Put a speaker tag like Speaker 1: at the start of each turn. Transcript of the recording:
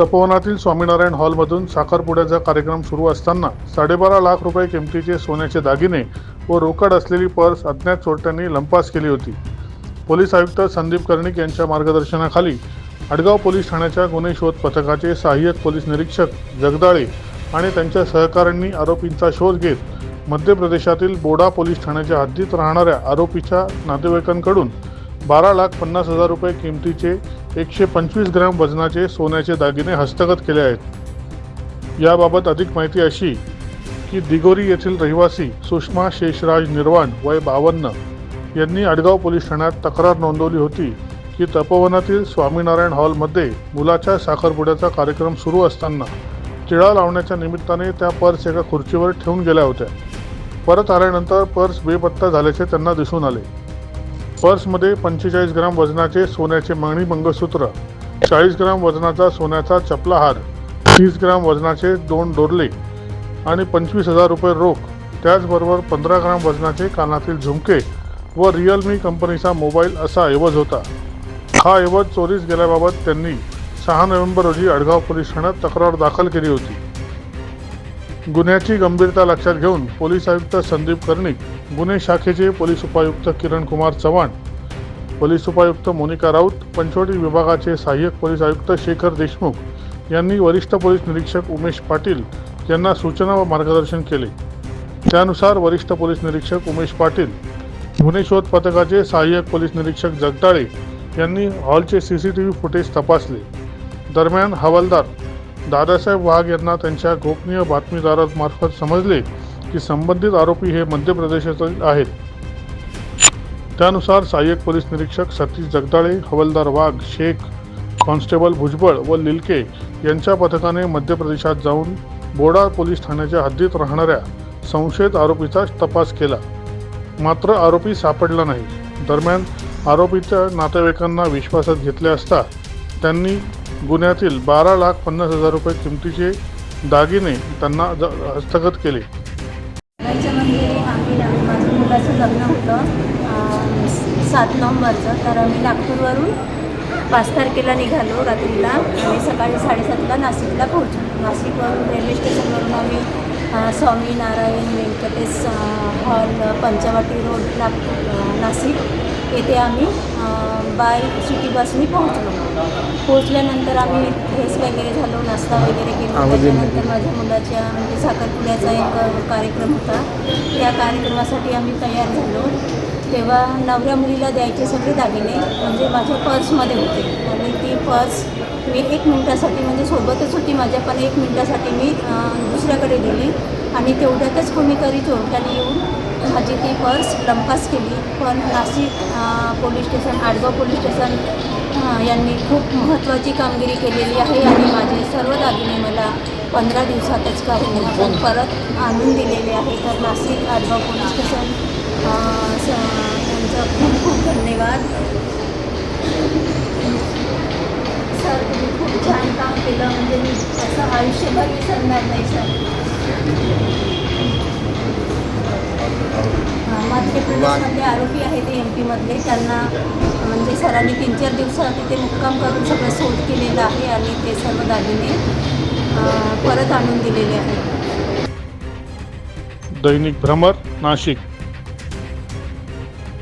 Speaker 1: तपोवनातील स्वामीनारायण हॉलमधून साखरपुड्याचा कार्यक्रम सुरू असताना साडेबारा लाख रुपये किमतीचे सोन्याचे दागिने व रोकड असलेली पर्स अज्ञात चोरट्यांनी लंपास केली होती. पोलीस आयुक्त संदीप कर्णिक यांच्या मार्गदर्शनाखाली आडगाव पोलीस ठाण्याच्या गुन्हे शोध पथकाचे सहाय्यक पोलीस निरीक्षक जगदाळे आणि त्यांच्या सहकाऱ्यांनी आरोपींचा शोध घेत मध्य प्रदेशातील बोडा पोलीस ठाण्याच्या हद्दीत राहणाऱ्या आरोपीच्या नातेवाईकांकडून बारा लाख पन्नास हजार रुपये किमतीचे एकशे पंचवीस ग्रॅम वजनाचे सोन्याचे दागिने हस्तगत केले आहेत. याबाबत अधिक माहिती अशी की दिगोरी येथील रहिवासी सुषमा शेषराज निर्वाण वय बावन्न यांनी आडगाव पोलीस ठाण्यात तक्रार नोंदवली होती की तपोवनातील स्वामीनारायण हॉलमध्ये मुलाच्या साखरपुड्याचा कार्यक्रम सुरू असताना टिळा लावण्याच्या निमित्ताने त्या पर्स एका खुर्चीवर ठेवून गेल्या होत्या. परत आल्यानंतर पर्स बेपत्ता झाल्याचे त्यांना दिसून आले. पर्समध्ये पंचेचाळीस ग्राम वजनाचे सोन्याचे मणी मंगळसूत्र चाळीस ग्राम वजनाचा सोन्याचा चपला हार तीस ग्राम वजनाचे दोन डोरले आणि पंचवीस हजार रुपये रोख. त्याचबरोबर पंधरा ग्राम वजनाचे कानातील झुमके व रिअलमी कंपनीचा मोबाईल असा ऐवज होता. हा ऐवज चोरीस गेल्याबाबत त्यांनी सहा नोव्हेंबर रोजी अडगाव पोलीस ठाण्यात तक्रार दाखल केली होती. गुन्ह्याची गंभीरता लक्षात घेऊन पोलीस आयुक्त संदीप कर्णिक गुन्हे शाखेचे पोलीस उपायुक्त किरण कुमार चव्हाण पोलीस उपायुक्त मोनिका राऊत पंचवटी विभागाचे सहाय्यक पोलीस आयुक्त शेखर देशमुख यांनी वरिष्ठ पोलीस निरीक्षक उमेश पाटील यांना सूचना व मार्गदर्शन केले. त्यानुसार वरिष्ठ पोलीस निरीक्षक उमेश पाटील गुन्हे शोध पथकाचे सहाय्यक पोलीस निरीक्षक जगदाळे यांनी हॉलचे C C T V footage तपासले. दरम्यान हवालदार दादासाहेब वाघ यांना त्यांच्या गोपनीय बातमीदारांमार्फत समजले की संबंधित आरोपी हे मध्य प्रदेशातील आहेत. त्यानुसार सहाय्यक पोलीस निरीक्षक सतीश जगदाळे हवलदार वाघ शेख कॉन्स्टेबल भुजबळ व लिलके यांच्या पथकाने मध्य प्रदेशात जाऊन बोडा पोलीस ठाण्याच्या हद्दीत राहणाऱ्या संशयित आरोपीचा तपास केला. मात्र आरोपी सापडला नाही. दरम्यान आरोपीच्या नातेवाईकांना विश्वासात घेतले असता त्यांनी गुन्ह्यातील बारा लाख पन्नास हजार रुपये किमतीचे दागिने त्यांना हस्तगत केले.
Speaker 2: करायचं आम्ही मुलाचं लग्न होतं सात नोव्हेंबरचं. तर आम्ही नागपूरवरून पाच तारखेला निघालो रात्रीला. आम्ही सकाळी साडेसातला नाशिकला पोहोचलो. नाशिकवरून रेल्वे स्टेशनवरून आम्ही स्वामी स्वामीनारायण व्यंकटेश हॉल पंचवटी रोड नागपूर नाशिक. येथे आम्ही बाय सिटी बसनी पोहोचलो. पोहोचल्यानंतर आम्ही फ्रेश वगैरे झालो नाश्ता वगैरे केला. त्याच्यानंतर माझ्या मुलाच्या म्हणजे साखरपुड्याचा एक कार्यक्रम होता. त्या कार्यक्रमासाठी आम्ही तयार झालो. तेव्हा नवऱ्या मुलीला द्यायचे सगळे दागिने म्हणजे माझ्या पर्समध्ये होते. आणि ती पर्स मी एक मिनटासाठी म्हणजे सोबतच होती माझ्या पण एक मिनटासाठी मी दुसऱ्याकडे दिली. आणि तेवढ्यातच कोणीतरी चोरट्याने येऊन माझी ती पर्स लंपास केली. पण Nashik police station Adgaon police station यांनी खूप महत्त्वाची कामगिरी केलेली आहे आणि माझे सर्व दागिने मला पंधरा दिवसातच काढून परत आणून दिलेले आहे. तर नाशिक आडगाव पोलीस स्टेशन अ, स- त्यांचं खूप खूप धन्यवाद. सर तुम्ही खूप छान काम केलं. म्हणजे मी असं आयुष्यभर विसरणार नाही सर. अं, मध्य प्रदेशमधले आरोपी आहे ते एम पीमधले त्यांना म्हणजे सरांनी तीन चार दिवसात तिथे मुक्काम करून सगळं शोध केलेलं आहे आणि ते सर्व दागिने परत आणून दिलेले आहेत.
Speaker 1: दैनिक भ्रमर नाशिक.